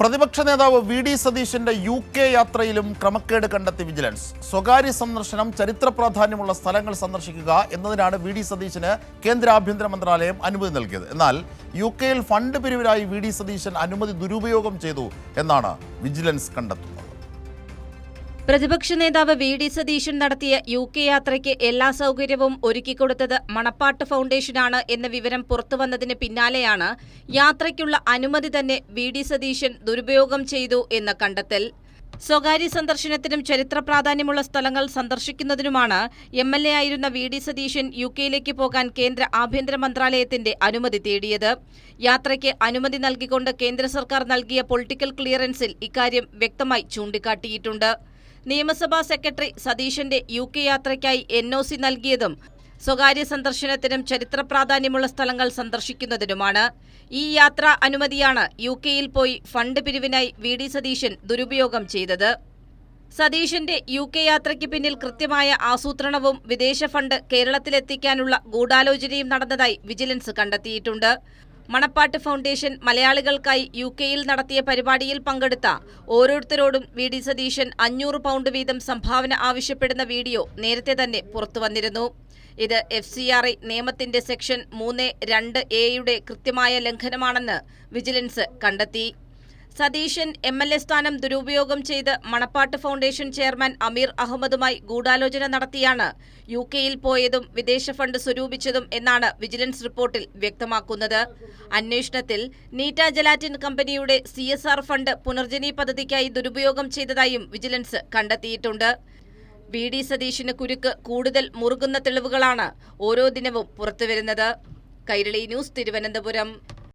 പ്രതിപക്ഷ നേതാവ് V D സതീശന്റെ യു കെ യാത്രയിലും ക്രമക്കേട് കണ്ടെത്തി വിജിലൻസ്. സ്വകാര്യ സന്ദർശനം ചരിത്ര പ്രാധാന്യമുള്ള സ്ഥലങ്ങൾ സന്ദർശിക്കുക എന്നതിനാണ് വി ഡി സതീശന് കേന്ദ്ര ആഭ്യന്തര മന്ത്രാലയം അനുമതി നൽകിയത്. എന്നാൽ യു കെയിൽ ഫണ്ട് പിരിവിനായി വി ഡി സതീശൻ അനുമതി ദുരുപയോഗം ചെയ്തു എന്നാണ് വിജിലൻസ് കണ്ടെത്തുന്നത്. പ്രതിപക്ഷ നേതാവ് വി ഡി സതീശൻ നടത്തിയ യു കെ യാത്രയ്ക്ക് എല്ലാ സൗകര്യവും ഒരുക്കിക്കൊടുത്തത് മണപ്പാട്ട് ഫൗണ്ടേഷനാണ് എന്ന വിവരം പുറത്തുവന്നതിന് പിന്നാലെയാണ് യാത്രയ്ക്കുള്ള അനുമതി തന്നെ വി ഡി സതീശൻ ദുരുപയോഗം ചെയ്തു എന്ന കണ്ടെത്തൽ. സ്വകാര്യ സന്ദർശനത്തിനും ചരിത്ര പ്രാധാന്യമുള്ള സ്ഥലങ്ങൾ സന്ദർശിക്കുന്നതിനുമാണ് എം എൽ എ ആയിരുന്ന വി ഡി സതീശൻ യു കെയിലേക്ക് പോകാൻ കേന്ദ്ര ആഭ്യന്തര മന്ത്രാലയത്തിന്റെ അനുമതി തേടിയത്. യാത്രയ്ക്ക് അനുമതി നൽകിക്കൊണ്ട് കേന്ദ്ര സർക്കാർ നൽകിയ പൊളിറ്റിക്കൽ ക്ലിയറൻസിൽ ഇക്കാര്യം വ്യക്തമായി ചൂണ്ടിക്കാട്ടിയിട്ടുണ്ട്. നിയമസഭാ സെക്രട്ടറി സതീശന്റെ യു കെ യാത്രയ്ക്കായി എൻ ഒ സി നൽകിയതും സ്വകാര്യ സന്ദർശനത്തിനും ചരിത്ര പ്രാധാന്യമുള്ള സ്ഥലങ്ങൾ സന്ദർശിക്കുന്നതിനുമാണ്. ഈ യാത്രാ അനുമതിയാണ് യു കെയിൽ പോയി ഫണ്ട് പിരിവിനായി വി ഡി സതീശൻ ദുരുപയോഗം ചെയ്തത്. സതീശന്റെ യു കെ യാത്രയ്ക്ക് പിന്നിൽ കൃത്യമായ ആസൂത്രണവും വിദേശ ഫണ്ട് കേരളത്തിലെത്തിക്കാനുള്ള ഗൂഢാലോചനയും നടന്നതായി വിജിലൻസ് കണ്ടെത്തിയിട്ടുണ്ട്. മണപ്പാട്ട് ഫൗണ്ടേഷൻ മലയാളികൾക്കായി യു കെയിൽ നടത്തിയ പരിപാടിയിൽ പങ്കെടുത്ത ഓരോരുത്തരോടും വി ഡി സതീശൻ അഞ്ഞൂറ് പൗണ്ട് വീതം സംഭാവന ആവശ്യപ്പെടുന്ന വീഡിയോ നേരത്തെ തന്നെ പുറത്തുവന്നിരുന്നു ഇത് എഫ് സി ആർ ഐ നിയമത്തിന്റെ സെക്ഷൻ മൂന്ന് രണ്ട് എയുടെ കൃത്യമായ ലംഘനമാണെന്ന് വിജിലൻസ് കണ്ടെത്തി. സതീശൻ എം എൽ എ സ്ഥാനം ദുരുപയോഗം ചെയ്ത് മണപ്പാട്ട് ഫൗണ്ടേഷൻ ചെയർമാൻ അമീർ അഹമ്മദുമായി ഗൂഢാലോചന നടത്തിയാണ് യു കെയിൽ പോയതും വിദേശ ഫണ്ട് സ്വരൂപിച്ചതും എന്നാണ് വിജിലൻസ് റിപ്പോർട്ടിൽ വ്യക്തമാക്കുന്നത്. അന്വേഷണത്തിൽ നീറ്റ ജലാറ്റിൻ കമ്പനിയുടെ സി ഫണ്ട് പുനർജനി പദ്ധതിക്കായി ദുരുപയോഗം ചെയ്തതായും വിജിലൻസ് കണ്ടെത്തിയിട്ടുണ്ട്. വി ഡി സതീഷിന് കുരുക്ക് കൂടുതൽ മുറുകുന്ന തെളിവുകളാണ് ഓരോ ദിനവും പുറത്തുവരുന്നത്. കൈരളി ന്യൂസ് തിരുവനന്തപുരം.